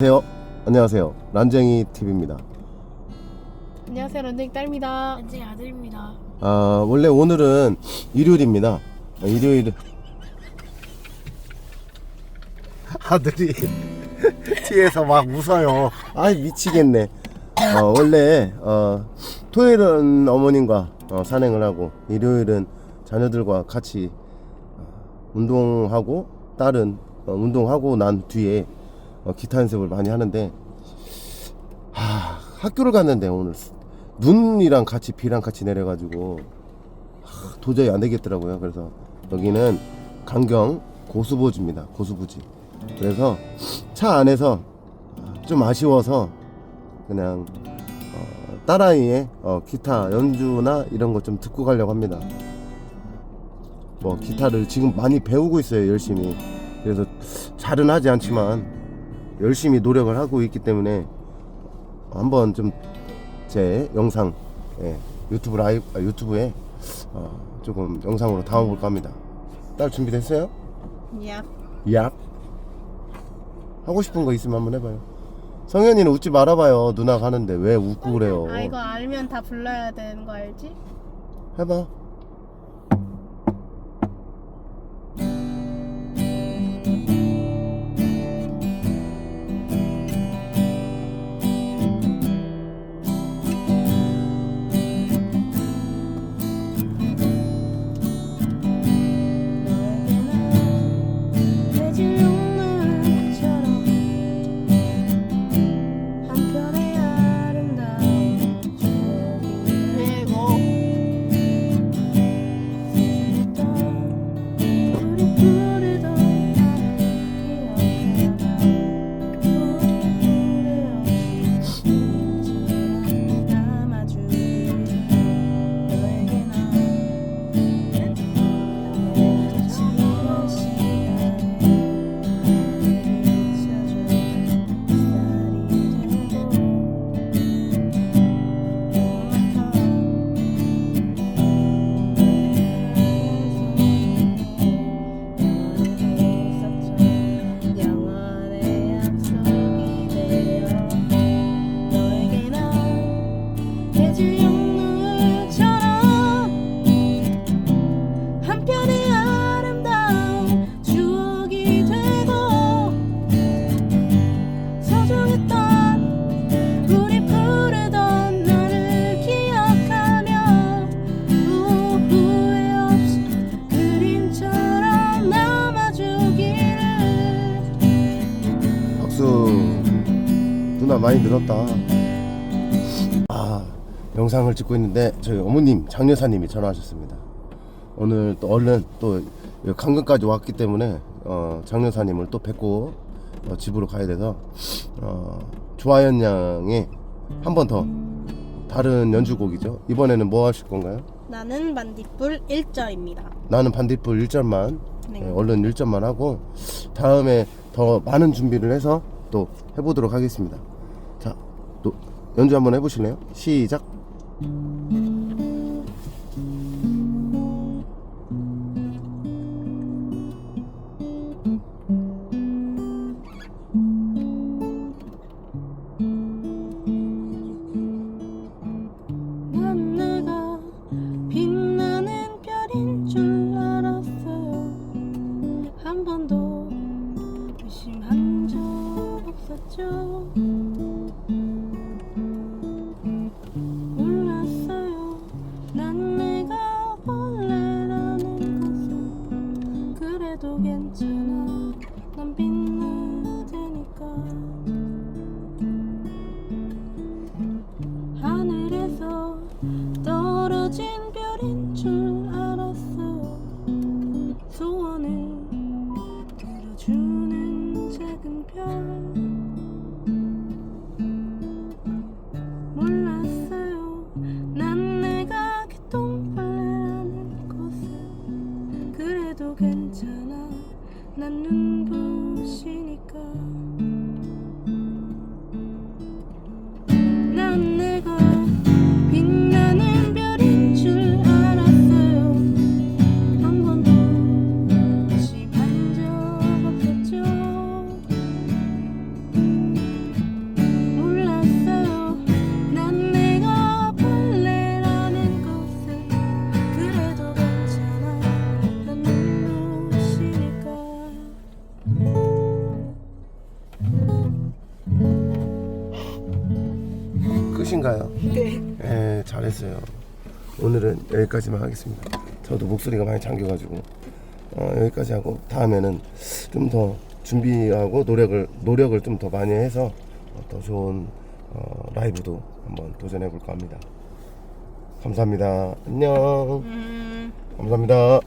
안녕하세요. 안녕하세요. 란쟁이 TV입니다. 안녕하세요 런닝 딸입니다. 제 아들입니다. 아, 원래 오늘은 일요일입니다. 아, 일요일 아들이 뒤에서 막 웃어요. 아 미치겠네. 어, 원래 어, 토요일은 어머님과 어, 산행을 하고 일요일은 자녀들과 같이 어, 운동하고 딸은 어, 운동하고 난 뒤에 어, 기타 연습을 많이 하는데 하, 학교를 갔는데 오늘 눈이랑 같이 비랑 같이 내려가지고 하, 도저히 안 되겠더라고요. 그래서 여기는 강경 고수부지입니다. 고수부지. 그래서 차 안에서 좀 아쉬워서 그냥 어, 딸아이의 어, 기타 연주나 이런 거좀 듣고 가려고 합니다. 뭐 기타를 지금 많이 배우고 있어요 열심히. 그래서 잘은 하지 않지만 열심히 노력을 하고 있기 때문에 한번 좀 제 영상 예, 유튜브 라이브 아, 유튜브에 어, 조금 영상으로 담아볼까 합니다. 딸 준비됐어요? 야. 야. 하고 싶은 거 있으면 한번 해봐요. 성현이는 웃지 말아봐요. 누나가 하는데 왜 웃고 그래요? 아 이거 알면 다 불러야 되는 거 알지? 해봐. 많이 늘었다. 아, 영상을 찍고 있는데 저희 어머님 장여사님이 전화하셨습니다. 오늘 또 얼른 또 강릉까지 왔기 때문에 어, 장여사님을 또 뵙고 어, 집으로 가야 돼서 어, 조아연 양의 한 번 더 다른 연주곡이죠. 이번에는 뭐 하실 건가요? 나는 반딧불 1절입니다. 나는 반딧불 1절만 네. 예, 얼른 1절만 하고 다음에 더 많은 준비를 해서 또 해보도록 하겠습니다. 자, 또 연주 한번 해보실래요? 시작. 한 번도 의심한 적 없었죠 그래도 괜찮아. 난 빛나야 되니까. 하늘에서 떨어진 cínica. 끝인가요? 네. 네, 잘했어요. 오늘은 여기까지만 하겠습니다. 저도 목소리가 많이 잠겨가지고 어, 여기까지 하고 다음에는 좀 더 준비하고 노력을 노력을 좀 더 많이 해서 어, 더 좋은 어, 라이브도 한번 도전해 볼까 합니다. 감사합니다. 안녕. 음. 감사합니다.